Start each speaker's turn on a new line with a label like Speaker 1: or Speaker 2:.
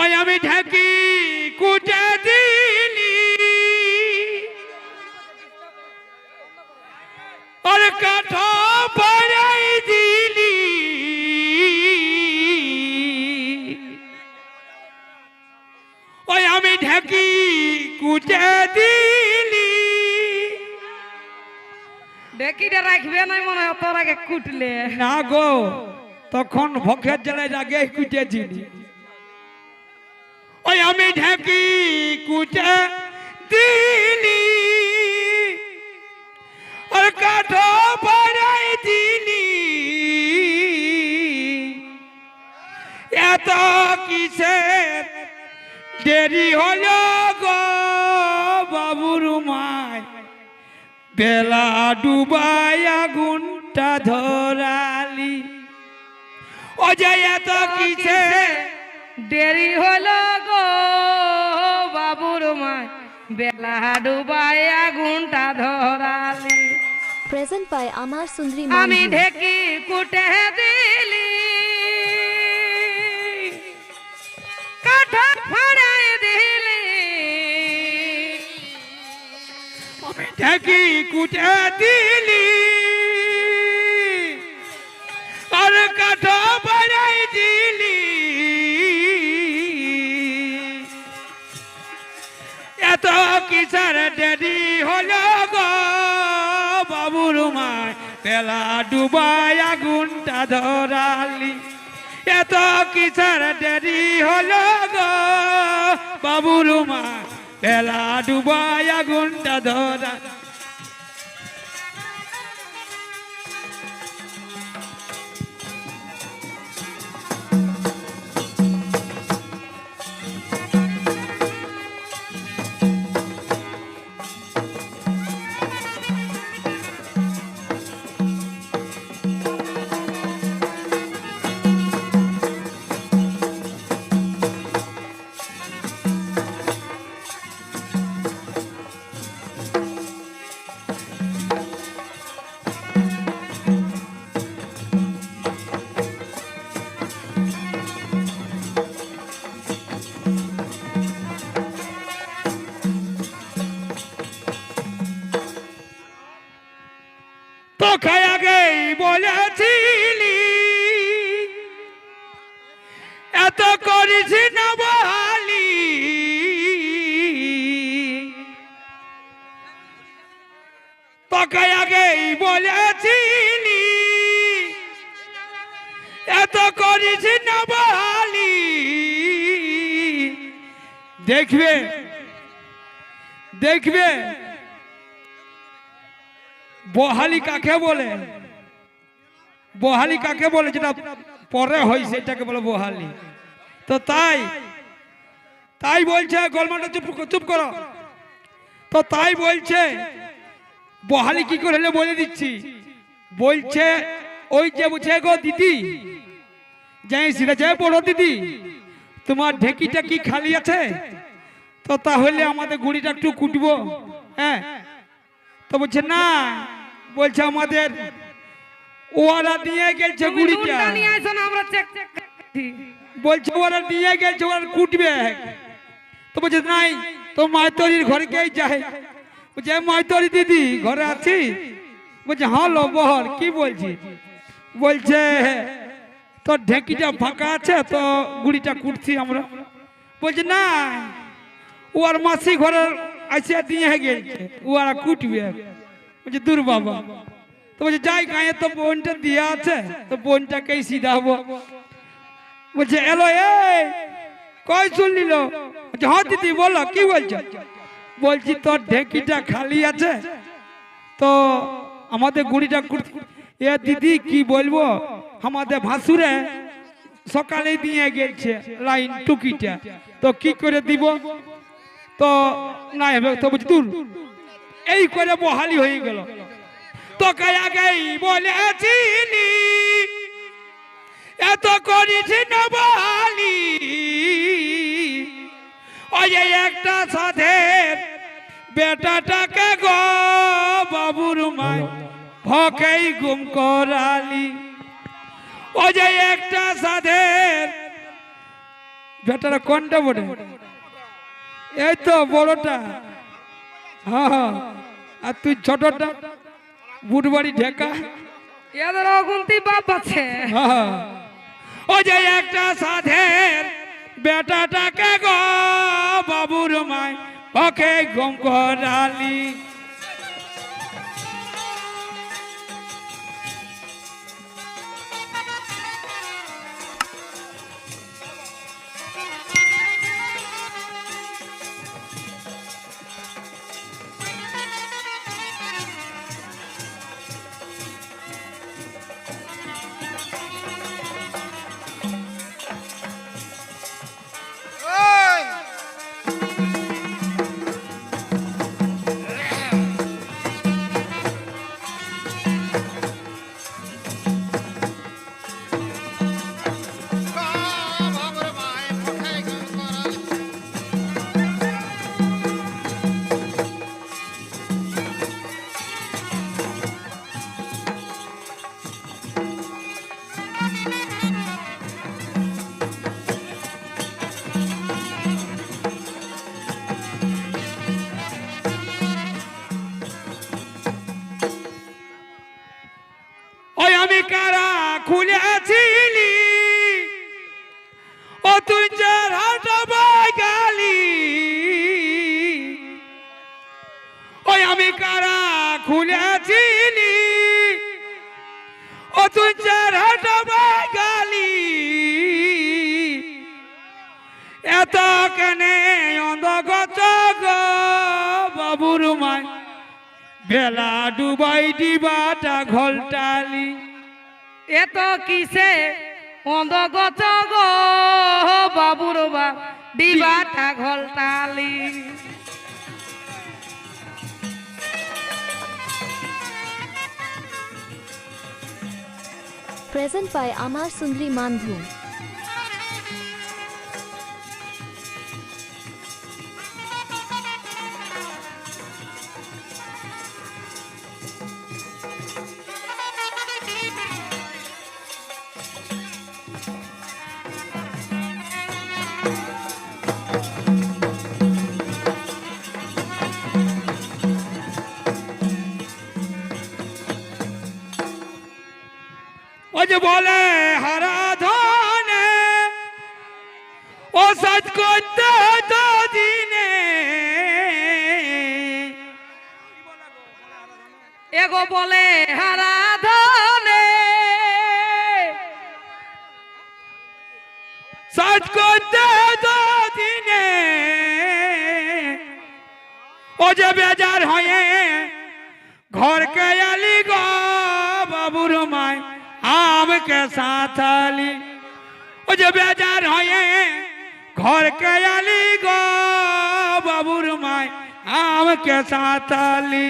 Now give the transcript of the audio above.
Speaker 1: ওই আমি ঢাকি কুটে দিলি। আর কাঠা বাড়াই দিলি। ওই আমি ঢাকি কুটে দিলি।
Speaker 2: ডেকিটা রাখবে না মনে হয় তোর আগে কুটলে।
Speaker 1: না গো তখন ভখের জেলায় আগে কুটেছিলি ওই আমি ঢাকি কুটে দিলি আর কাঠো বাড়াই দিলি এত কিসের দেরি হলো গো বাবুর মায়। বেলা ডুবাই আগুনটা ধরালি। ও যে এত কিসে
Speaker 2: দেরি হলো গো বাবুর মায়। বেলা ডুবাই আগুনটা ধরালি।
Speaker 3: Present by Amar Sundri
Speaker 2: আমি ঢেকি কুটে দিলি। কাঠা ফাড়াই দিলি।
Speaker 1: আমি ঢাকি কুটে দিলি। আর কাঠো কিসার দেরি হলো গো বাবুর মায়। তেলা ডুবাই আগুনটা ধরালি। এত কিসার দেরি হলো গো বাবুর মায়। তেলা ডুবাই আগুনটা ধরা তোকে আগেই বলেছিলি। এত করিস না বহালি তোকে আগেই বলেছিলি। এত করিস না বহালি দেখবে দেখবে। বহালি কাকে বলে? বহালি কাকে বলে? যেটা পরে হয় সেটাকে বলে বহালি। তো তাই তাই বলছে গোলমাটা চুপ চুপ করো। তো তাই বলছে, বহালি কি করে হলে বলে দিচ্ছি? বলছে, ওই যে বুঝে গো দিদি, যাই সেটা যাই বড় দিদি, তোমার ঢেকিটা কি খালি আছে? তো তাহলে আমাদের গুড়িটা একটু কুটবো হ্যাঁ? তো বলছে, না বলছে আমাদের ওরা নিয়ে গেছে গুড়িটা।
Speaker 2: নিয়ে আমরা চেক
Speaker 1: বলছে ওরা নিয়ে গেছে ওরা কুটবে। তো বলছে নাই তো মাইতরির ঘরে গেই যায়? বলছে মাইতরি দিদি ঘরে আছি। বলছে হ্যাঁ লো বহর কি বলছি? বলছে তোর ঢেঁকিটা ফাঁকা আছে তো গুড়িটা কুটছি আমরা। বলছে না ওর মাসি ঘরে আসিয়া দিয়ে গেছে ওরা কুটবে। বলছে, দূর বাবা। তো বলছে, যাই গায়ে তো বোনটা দিয়ে আছে, তো সিধা হব বলছে, এলো এ, কই শুনলিল বলছে হ্যাঁ দিদি, বলো, কি বলছো? বলছি, তোর ঢেঁকিটা খালি আছে, তো আমাদের গুড়িটা এ দিদি, কি বলব? আমাদের ভাসুরে সকালে দিয়ে গেছে লাইন টুকিটা, তো কি করে দিব? তো না হবে তো দূর এই করে বহালি হয়ে গেল। তোকে আগেই বলেছিলি, এত করিস না বহালি ওই একটা সাধের বেটাটাকে গো বাবুর মায়, ভকেই গুম করালি। ওই যে একটা সাধের বেটারা কোনটা বটে? এই তো বড়টা। হ্যাঁ হ্যাঁ। আর তুই ছোটটা বুটবাড়ি ঢেকা।
Speaker 2: এদের অগুন্তি বাপ আছে।
Speaker 1: হ্যাঁ। ও যে একটা সাধের বেটাটাকে গো বাবুর মায় ওকে গম করালি। কারা খুলেছিলি? ও তুই যার গালি ওই আমি কারা খুলেছিলি? ও তুই যার গালি এত কেনে বাবুর মায়। বেলা ডুবাই ডিবাটা ঘলটালি।
Speaker 2: এত কিসে অন্ধগত গো বাবুর বাপ ডিবাটা ঘলটালি
Speaker 3: Present by Amar Sundri Mandhu.
Speaker 1: যে বলে হারা ধনে ও সাজ করতে দিনে।
Speaker 2: এগো বলে হারা ধনে
Speaker 1: সাজ করতে দিনে। ও যে বেজার হয়ে ঘর কে আলি গো। বাবুর মায় আমকে সাথ আলি ও যে বেজার হয়ে ঘর কে আলি গো বাবুর মায় আমকে সাথ আলি